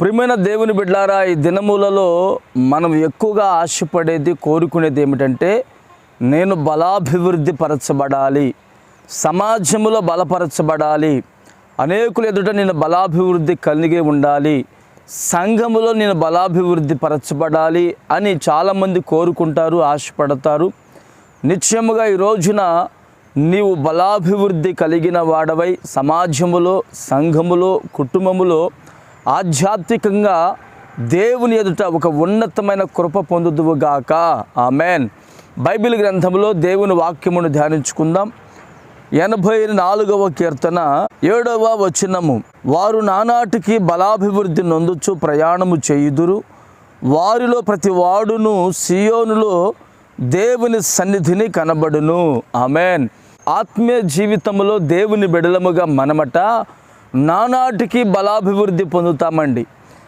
ప్రియమైన దేవుని బిడ్డారా ఈ దినములలో మనం ఎక్కువగా ఆశపడేది కోరుకునేది ఏమిటంటే నేను బలాభివృద్ధి పరచబడాలి సమాజంలో బలపరచబడాలి అనేకుల ఎదుట నేను బలాభివృద్ధి కలిగి ఉండాలి సంఘములో నేను బలాభివృద్ధి పరచబడాలి అని చాలామంది కోరుకుంటారు ఆశపడతారు. నిశ్చయముగా ఈ రోజున నీవు బలాభివృద్ధి కలిగిన వాడవై సమాజములో సంఘములో కుటుంబములో ఆధ్యాత్మికంగా దేవుని ఎదుట ఒక ఉన్నతమైన కృప పొందుదువుగాక ఆమెన్. బైబిల్ గ్రంథంలో దేవుని వాక్యమును ధ్యానించుకుందాం. ఎనభై నాలుగవ కీర్తన ఏడవ వచనము. వారు నానాటికి బలాభివృద్ధి నొందుచు ప్రయాణము చేయుదురు. వారిలో ప్రతి వాడును సియోనులో దేవుని సన్నిధిని కనబడును. ఆమెన్. ఆత్మీయ జీవితంలో దేవుని బిడలముగా మనమట నానాటికి బలాభివృద్ధి పొందుతామండి.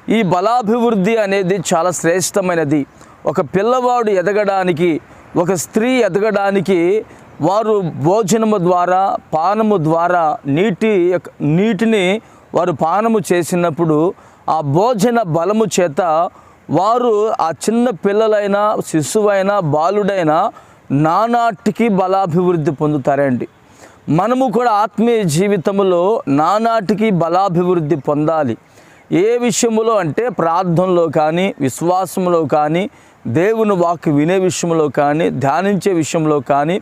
ఈ బలాభివృద్ధి అనేది చాలా శ్రేష్టమైనది. ఒక పిల్లవాడు ఎదగడానికి ఒక స్త్రీ ఎదగడానికి వారు భోజనము ద్వారా పానము ద్వారా నీటి యొక్క- నీటిని వారు పానము చేసినప్పుడు ఆ భోజన బలము చేత వారు ఆ చిన్న పిల్లలైనా శిశువైనా బాలుడైనా నానాటికి బలాభివృద్ధి పొందుతారండి. మనము కూడా ఆత్మీయ జీవితంలో నానాటికి బలాభివృద్ధి పొందాలి. ఏ విషయంలో అంటే ప్రార్థనలో కానీ విశ్వాసంలో కానీ దేవుని వాక్య వినే విషయంలో కానీ ధ్యానించే విషయంలో కానీ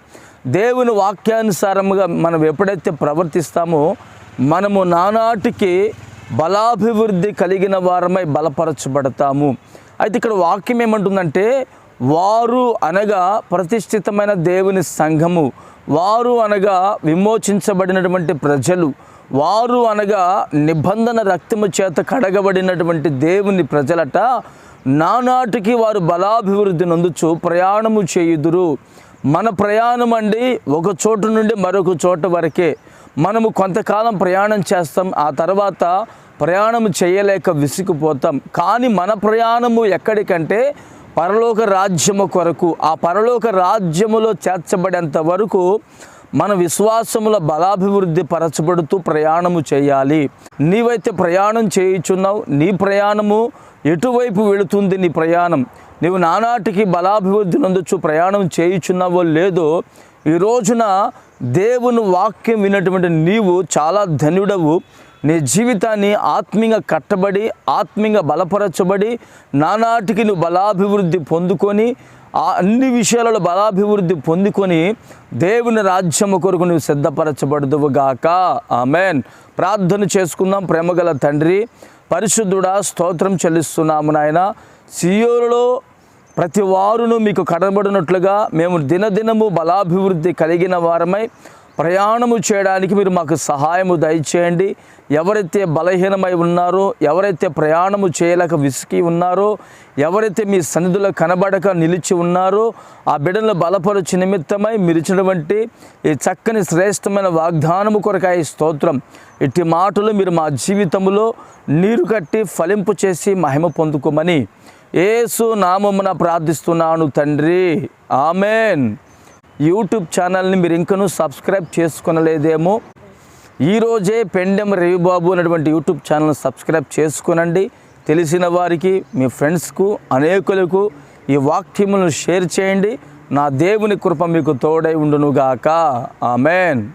దేవుని వాక్యానుసారముగా మనం ఎప్పుడైతే ప్రవర్తిస్తామో మనము నానాటికి బలాభివృద్ధి కలిగిన వారమై బలపరచబడతాము. అయితే ఇక్కడ వాక్యం ఏమంటుందంటే వారు అనగా ప్రతిష్ఠితమైన దేవుని సంఘము. వారు అనగా విమోచించబడినటువంటి ప్రజలు వారు అనగా నిబంధన రక్తము చేత కడగబడినటువంటి దేవుని ప్రజలట నానాటికి వారు బలాభివృద్ధి నందుచు ప్రయాణము చేయుదురు. మన ప్రయాణం అండి ఒక చోటు నుండి మరొక చోట వరకే. మనము కొంతకాలం ప్రయాణం చేస్తాం ఆ తర్వాత ప్రయాణం చేయలేక విసిగిపోతాం. కానీ మన ప్రయాణము ఎక్కడికంటే పరలోక రాజ్యము కొరకు ఆ పరలోక రాజ్యములో చేర్చబడేంత వరకు మన విశ్వాసముల బలాభివృద్ధి పరచబడుతూ ప్రయాణము చేయాలి. నీవైతే ప్రయాణం చేయుచున్నావు నీ ప్రయాణము ఎటువైపు వెళుతుంది నీ ప్రయాణం? నీవు నానాటికి బలాభివృద్ధి నందొచ్చు ప్రయాణం చేయుచున్నావో లేదో ఈ రోజున దేవుని వాక్యం విన్నటువంటి నీవు చాలా ధన్యుడవు. నీ జీవితాన్ని ఆత్మీయంగా కట్టబడి ఆత్మీయంగా బలపరచబడి నానాటికి నువ్వు బలాభివృద్ధి పొందుకొని ఆ అన్ని విషయాలలో బలాభివృద్ధి పొందుకొని దేవుని రాజ్యము కొరకు నువ్వు సిద్ధపరచబడదువుగాక ఆమెన్. ప్రార్థన చేసుకుందాం. ప్రేమగల తండ్రి పరిశుద్ధుడా స్తోత్రం చెల్లిస్తున్నాము నాయన. సియోలో ప్రతి వారును మీకు కనబడినట్లుగా మేము దినదినము బలాభివృద్ధి కలిగిన వారమై ప్రయాణము చేయడానికి మీరు మాకు సహాయము దయచేయండి. ఎవరైతే బలహీనమై ఉన్నారో ఎవరైతే ప్రయాణము చేయలేక విసికి ఉన్నారో ఎవరైతే మీ సన్నిధిలో కనబడక నిలిచి ఉన్నారో ఆ బిడ్డలను బలపరచు నిమిత్తమై మీరు ఇచ్చినటువంటి ఈ చక్కని శ్రేష్టమైన వాగ్దానము కొరకాయ స్తోత్రం. ఇట్టి మాటలు మీరు మా జీవితంలో నీరు కట్టి ఫలింపు చేసి మహిమ పొందుకోమని ఏసు నామమున ప్రార్థిస్తున్నాను తండ్రి. ఆమెన్. యూట్యూబ్ ఛానల్ని మీరు ఇంకనూ సబ్స్క్రైబ్ చేసుకొనలేదేమో. ఈరోజే పెండెం రవిబాబు అనేటువంటి యూట్యూబ్ ఛానల్ని సబ్స్క్రైబ్ చేసుకునండి. తెలిసిన వారికి మీ ఫ్రెండ్స్కు అనేకులకు ఈ వాక్యములను షేర్ చేయండి. నా దేవుని కృప మీకు తోడై ఉండునుగాక. ఆమెన్.